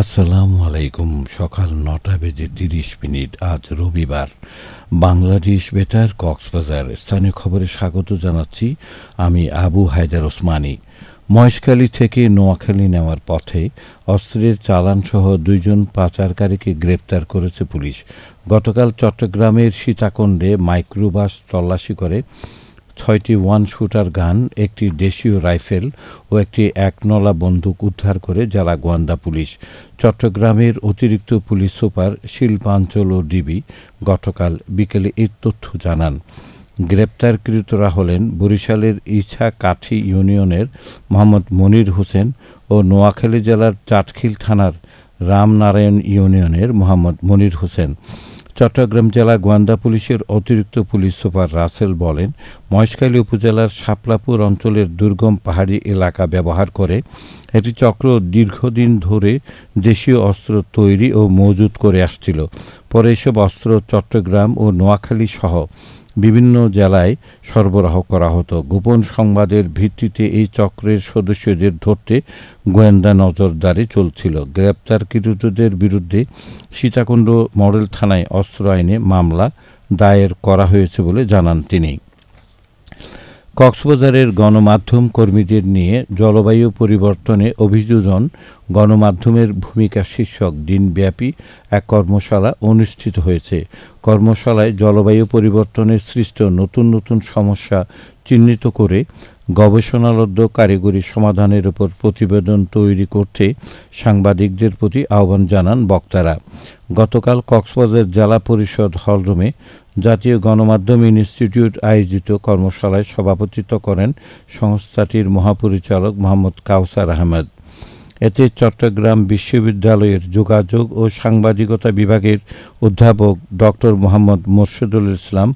আসসালামু আলাইকুম। সকাল নটা বেজে তিরিশ মিনিট। আজ রবিবার। বাংলাদেশ বেতার, কক্সবাজার। স্থানীয় খবরে স্বাগত জানাচ্ছি আমি আবু হায়দার ওসমানী। মহেশখালী থেকে নোয়াখালী নেওয়ার পথে অস্ত্রের চালানসহ দুইজন পাচারকারীকে গ্রেপ্তার করেছে পুলিশ। গতকাল চট্টগ্রামের সীতাকুণ্ডে মাইক্রোবাস তল্লাশি করে ছয়টি ওয়ান শুটার গান, একটি দেশীয় রাইফেল ও একটি একনলা বন্দুক উদ্ধার করে জেলা গোয়েন্দা পুলিশ। চট্টগ্রামের অতিরিক্ত পুলিশ সুপার শিল্পাঞ্চল ও ডিবি গতকাল বিকেলে এই তথ্য জানান। গ্রেপ্তারকৃতরা হলেন বরিশালের ইছা কাঠি ইউনিয়নের মোহাম্মদ মনির হোসেন ও নোয়াখালী জেলার চাটখিল থানার রামনারায়ণ ইউনিয়নের মোহাম্মদ মনির হোসেন। চট্টগ্রাম জেলা গোয়ান্দা পুলিশের অতিরিক্ত পুলিশ সুপার রাসেল বলেন, মহেশখালী উপজেলার শাপলাপুর অঞ্চলের দুর্গম পাহাড়ি এলাকা ব্যবহার করে একটি চক্র দীর্ঘদিন ধরে দেশীয় অস্ত্র তৈরি ও মজুত করে আসছিল। পরে এসব অস্ত্র চট্টগ্রাম ও নোয়াখালী সহ বিভিন্ন জেলায় সরবরাহ করা হতো। গোপন সংবাদের ভিত্তিতে এই চক্রের সদস্যদের ধরতে গোয়েন্দা নজরদারি চলছিল। গ্রেপ্তারকৃতদের বিরুদ্ধে সীতাকুণ্ড মডেল থানায় অস্ত্র আইনে মামলা দায়ের করা হয়েছে বলে জানান তিনি। কক্সবাজারের গণমাধ্যম কর্মীদের নিয়ে জলবায়ু পরিবর্তনে অভিযোজন গণমাধ্যমের ভূমিকা শীর্ষক দিনব্যাপী এক কর্মশালা অনুষ্ঠিত হয়েছে। কর্মশালায় জলবায়ু পরিবর্তনের সৃষ্ট নতুন নতুন সমস্যা চিহ্নিত করে গবেষণালব্ধ কারিগরি সমাধানের উপর প্রতিবেদন তৈরি করতে সাংবাদিকদের প্রতি আহ্বান জানান বক্তারা। গতকাল কক্সবাজার জেলা পরিষদ হলরুমে জাতীয় গণমাধ্যম ইনস্টিটিউট আয়োজিত কর্মশালায় সভাপতিত্ব করেন সংস্থাটির মহাপরিচালক মোহাম্মদ কাউসার আহমেদ। এতে চট্টগ্রাম বিশ্ববিদ্যালয়ের যোগাযোগ ও সাংবাদিকতা বিভাগের অধ্যাপক doctor Mohammad Morshedul Islam,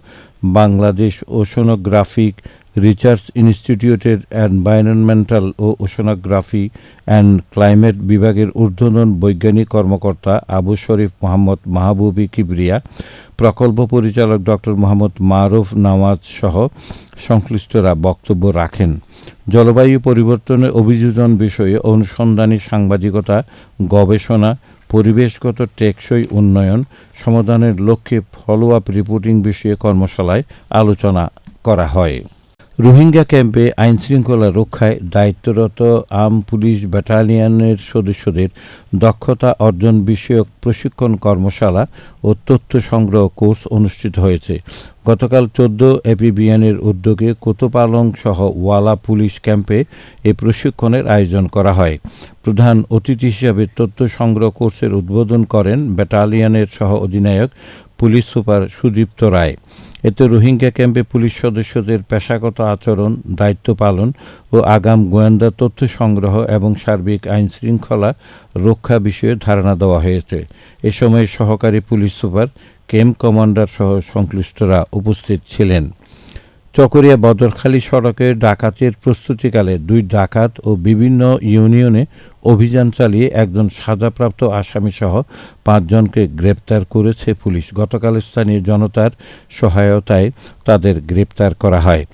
Bangladesh oceanographic research ইনস্টিটিউটের এনভায়রনমেন্টাল ও ওশনোগ্রাফি অ্যান্ড ক্লাইমেট বিভাগের ঊর্ধ্বতন বৈজ্ঞানিক কর্মকর্তা আবু শরীফ মোহাম্মদ মাহবুবি কিবরিয়া, প্রকল্প পরিচালক ডক্টর মোহাম্মদ মারুফ নওয়াজ সহ সংশ্লিষ্টরা বক্তব্য রাখেন। জলবায়ু পরিবর্তনের অভিযোজন বিষয়ে অনুসন্ধানী সাংবাদিকতা, গবেষণা, পরিবেশগত টেকসই উন্নয়ন, সমাধানের লক্ষ্যে ফলো আপ রিপোর্টিং বিষয়ে কর্মশালায় আলোচনা করা হয়। রোহিঙ্গা ক্যাম্পে আইনশৃঙ্খলা রক্ষায় দায়িত্বরত আম পুলিশ ব্যাটালিয়নের সদস্যদের দক্ষতা অর্জন বিষয়ক প্রশিক্ষণ কর্মশালা ও তথ্য সংগ্রহ কোর্স অনুষ্ঠিত হয়েছে। গতকাল চোদ্দ এপিবিএনের উদ্যোগে কোতোপালং সহ ওয়ালা পুলিশ ক্যাম্পে এই প্রশিক্ষণের আয়োজন করা হয়। প্রধান অতিথি হিসাবে তথ্য সংগ্রহ কোর্সের উদ্বোধন করেন ব্যাটালিয়নের সহ অধিনায়ক পুলিশ সুপার সুদীপ্ত রায়। এতে রোহিঙ্গা ক্যাম্পে পুলিশ সদস্যদের পেশাগত আচরণ, দায়িত্ব পালন ও আগাম গোয়েন্দা তথ্য সংগ্রহ এবং সার্বিক আইন শৃঙ্খলা রক্ষা বিষয়ে ধারণা দেওয়া হয়েছে। এ সময় সহকারী পুলিশ সুপার, ক্যাম্প কমান্ডার সহ সংশ্লিষ্টরা উপস্থিত ছিলেন। চকরিয়া বদরখালী সড়কে ডাকাতের প্রস্তুতিকালে দুই ডাকাত ও বিভিন্ন ইউনিয়নে অভিযান চালিয়ে একজন সাজাপ্রাপ্ত আসামিসহ পাঁচজনকে গ্রেপ্তার করেছে পুলিশ। গতকাল স্থানীয় জনতার সহায়তায় তাদের গ্রেপ্তার করা হয়।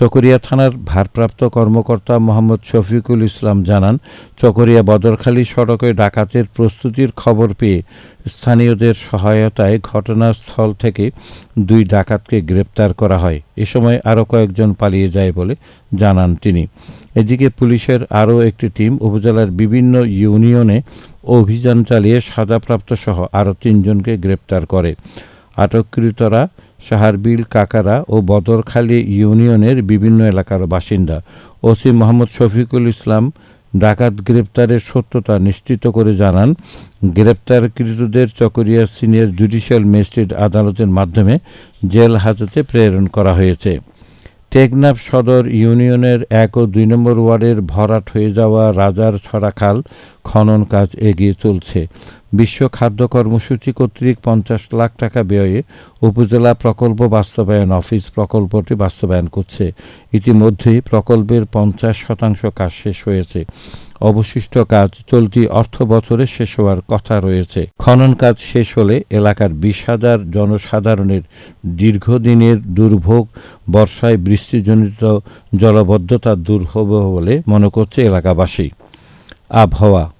চকরিয়া থানার ভারপ্রাপ্ত কর্মকর্তা মোহাম্মদ শফিকুল ইসলাম জানান, চকরিয়া বদরখালী সড়কে ডাকাতের প্রস্তুতির খবর পেয়ে স্থানীয়দের সহায়তায় ঘটনাস্থল থেকে দুই ডাকাতকে গ্রেপ্তার করা হয়। এ সময় আরও কয়েকজন পালিয়ে যায় বলে জানান তিনি। এদিকে পুলিশের আরও একটি টিম উপজেলার বিভিন্ন ইউনিয়নে অভিযান চালিয়ে সাজাপ্রাপ্ত সহ আরও তিনজনকে গ্রেপ্তার করে। আটককৃতরা সাহারবিল কাকারা ও বদরখালী ইউনিয়নের বিভিন্ন এলাকার বাসিন্দা। ওসি মোহাম্মদ শফিকুল ইসলাম ডাকাত গ্রেপ্তারের সত্যতা নিশ্চিত করে জানান, গ্রেপ্তারকৃতদের চকরিয়া সিনিয়র জুডিশিয়াল ম্যাজিস্ট্রেট আদালতের মাধ্যমে জেল হাজতে প্রেরণ করা হয়েছে। টেকনাফ সদর ইউনিয়নের এক ও দুই নম্বর ওয়ার্ডের ভরাট হয়ে যাওয়া রাজার ছড়া খাল খনন কাজ এগিয়ে চলছে। বিশ্ব খাদ্য কর্মসূচি কর্তৃক পঞ্চাশ লাখ টাকা ব্যয়ে উপজেলা প্রকল্প বাস্তবায়ন অফিস প্রকল্পটি বাস্তবায়ন করছে। ইতিমধ্যেই প্রকল্পের পঞ্চাশ শতাংশ কাজ শেষ হয়েছে। অবশিষ্ট কাজ চলতি অর্থ বছরে শেষ হওয়ার কথা রয়েছে। খনন কাজ শেষ হলে এলাকার বিশ হাজার জনসাধারণের দীর্ঘদিনের দুর্ভোগ, বর্ষায় বৃষ্টিজনিত জলবদ্ধতা দূর হবে বলে মনে করছে এলাকাবাসী। আবহাওয়া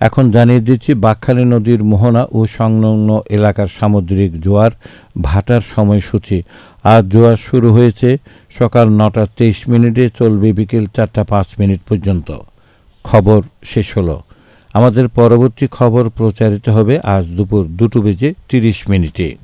এখন জানিয়ে দিচ্ছি, বাকখালী নদীর মোহনা ও সংলগ্ন এলাকার সামুদ্রিক জোয়ার ভাটার সময়সূচি। আজ জোয়ার শুরু হয়েছে সকাল নটা তেইশ মিনিটে, চলবে বিকেল চারটা পাঁচ মিনিট পর্যন্ত। খবর শেষ হলো। আমাদের পরবর্তী খবর প্রচারিত হবে আজ দুপুর দুটো বেজে তিরিশ মিনিটে।